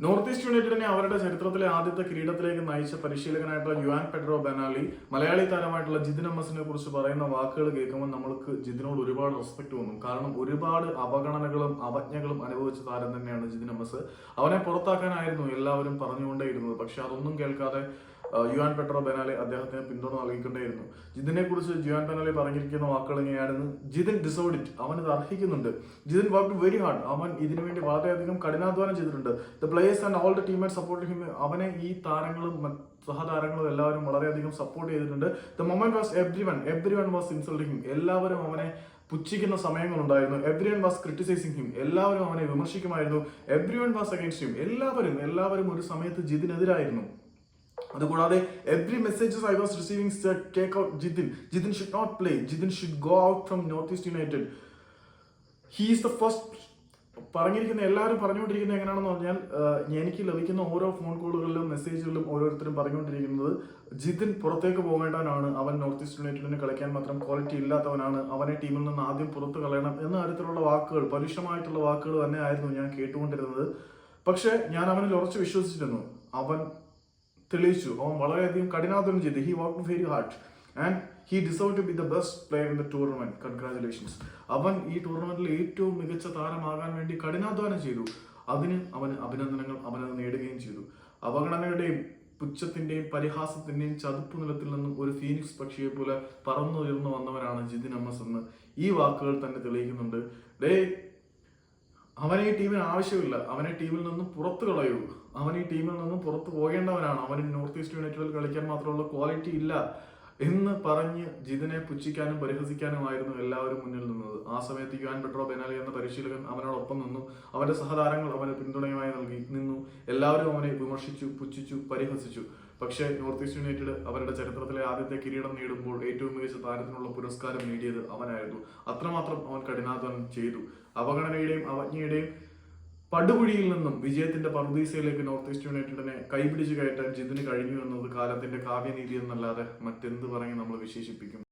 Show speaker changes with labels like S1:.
S1: North east യുണൈറ്റഡിനെ അവരുടെ ചരിത്രത്തിലെ ആദ്യത്തെ കിരീടത്തിലേക്ക് നയിച്ച പരിശീലകനായിട്ടുള്ള യുവാൻ പെഡ്രോ ബെനാലി മലയാളി താരമായിട്ടുള്ള ജിതിൻ എമ്മസിനെ കുറിച്ച് പറയുന്ന വാക്കുകൾ കേൾക്കുമ്പോൾ നമ്മൾക്ക് ജിതിനോട് ഒരുപാട് റെസ്പെക്ട് തോന്നും. കാരണം ഒരുപാട് അവഗണനകളും അവജ്ഞകളും അനുഭവിച്ച താരം തന്നെയാണ് ജിതിൻ എമ്മസ് അവനെ പുറത്താക്കാനായിരുന്നു എല്ലാവരും പറഞ്ഞുകൊണ്ടേയിരുന്നത്. പക്ഷെ അതൊന്നും കേൾക്കാതെ യുവാൻ പെട്രോ ബെനാലെ അദ്ദേഹത്തിന് പിന്തുണ നൽകിക്കൊണ്ടേയിരുന്നു. ജിതിനെ കുറിച്ച് ജുവാൻ ബെനാലെ പറഞ്ഞിരിക്കുന്ന വാക്കുകൾ എങ്ങനെയാണെന്ന് ജിതിൻ ഡിസോർഡ് ഇറ്റ് അവൻ ഇത് അർഹിക്കുന്നുണ്ട്. ജിതിൻ വർക്ക് വെരി ഹാർഡ് അവൻ ഇതിനു വേണ്ടി വളരെയധികം കഠിനാധ്വാനം ചെയ്തിട്ടുണ്ട്. The players and all the teammate support him അവനെ ഈ താരങ്ങളും സഹതാരങ്ങളും എല്ലാവരും വളരെയധികം സപ്പോർട്ട് ചെയ്തിട്ടുണ്ട്. The moment was everyone everyone was insulting him എല്ലാവരും അവനെ പുച്ഛിക്കുന്ന സമയങ്ങളുണ്ടായിരുന്നു. Every one was criticising him എല്ലാവരും അവനെ വിമർശിക്കുമായിരുന്നു. Every one was against him എല്ലാവരും എല്ലാവരും ഒരു സമയത്ത് ജിതിനെതിരായിരുന്നു. അതുകൂടാതെ every messages I was receiving take out Jithin Jithin should not play Jithin should go out from North East United he's the first പറഞ്ഞിരിക്കുന്ന എല്ലാവരും പറഞ്ഞുകൊണ്ടിരിക്കുന്നത് എങ്ങനെയാണെന്ന് പറഞ്ഞാൽ എനിക്ക് ലഭിക്കുന്ന ഓരോ ഫോൺ കോളുകളിലും മെസ്സേജുകളിലും ഓരോരുത്തരും പറഞ്ഞുകൊണ്ടിരിക്കുന്നത് ജിതിൻ പുറത്തേക്ക് പോകേണ്ടവനാണ്. അവൻ നോർത്ത് ഈസ്റ്റ് യുണൈറ്റഡിന് കളിക്കാൻ മാത്രം ക്വാളിറ്റി ഇല്ലാത്തവനാണ്. അവനെ ടീമിൽ നിന്ന് ആദ്യം പുറത്ത് കളയണം എന്ന തരത്തിലുള്ള വാക്കുകൾ പരുഷമായിട്ടുള്ള വാക്കുകൾ തന്നെ ആയിരുന്നു ഞാൻ കേട്ടുകൊണ്ടിരുന്നത്. പക്ഷേ ഞാൻ അവനിൽ ഉറച്ചു വിശ്വസിച്ചിരുന്നു. അവൻ തെളിയിച്ചു. അവൻ വളരെയധികം കഠിനാധ്വാനം ചെയ്തു. He work very hard and he deserve to be the best player in the tournament congratulations അവൻ ഈ ടൂർണമെന്റിൽ ഏറ്റവും മികച്ച താരമാകാൻ വേണ്ടി കഠിനാധ്വാനം ചെയ്തു. അതിന് അവന് അഭിനന്ദനങ്ങൾ അവനത് നേടുകയും ചെയ്തു. അവഗണനയുടെയും പുച്ഛത്തിന്റെയും പരിഹാസത്തിന്റെയും ചതുപ്പ് നിലത്തിൽ നിന്നും ഒരു ഫീനിക്സ് പക്ഷിയെ പോലെ പറന്നുയർന്നു വന്നവനാണ് ജിതിൻ അമ്മസ് എന്ന് ഈ വാക്കുകൾ തന്നെ തെളിയിക്കുന്നുണ്ട്. ഡേ അവനെ ഈ ടീമിന് ആവശ്യമില്ല. അവനെ ടീമിൽ നിന്നും പുറത്തു കളയൂ. അവൻ ഈ ടീമിൽ നിന്നും പുറത്തു പോകേണ്ടവനാണ്. അവന് നോർത്ത് ഈസ്റ്റ് യുണൈറ്റഡിൽ കളിക്കാൻ മാത്രമുള്ള ക്വാളിറ്റി ഇല്ല എന്ന് പറഞ്ഞ് ജിതിനെ പുച്ഛിക്കാനും പരിഹസിക്കാനുമായിരുന്നു എല്ലാവരും മുന്നിൽ നിന്നത്. ആ സമയത്ത് യുവാൻ പെട്രോ ബെനാലി എന്ന പരിശീലകൻ അവനോടൊപ്പം നിന്നു. അവന്റെ സഹതാരങ്ങൾ അവന് പിന്തുണയുമായി നൽകി നിന്നു. എല്ലാവരും അവനെ വിമർശിച്ചു പുച്ഛിച്ചു പരിഹസിച്ചു. പക്ഷേ നോർത്ത് ഈസ്റ്റ് യുണൈറ്റഡ് അവരുടെ ചരിത്രത്തിലെ ആദ്യത്തെ കിരീടം നേടുമ്പോൾ ഏറ്റവും മികച്ച താരത്തിനുള്ള പുരസ്കാരം നേടിയത് അവനായിരുന്നു. അത്രമാത്രം അവൻ കഠിനാധ്വാനം ചെയ്തു. അവഗണനയുടെയും അവജ്ഞയുടെയും പടുകുഴിയിൽ നിന്നും വിജയത്തിന്റെ പർദീസയിലേക്ക് നോർത്ത് ഈസ്റ്റ് യുണൈറ്റഡിനെ കൈപിടിച്ച് കയറ്റാൻ ജിതിന് കഴിഞ്ഞു എന്നത് കാലത്തിന്റെ കാവ്യനീതി എന്നല്ലാതെ മറ്റെന്ത് പറഞ്ഞ് നമ്മൾ വിശേഷിപ്പിക്കും?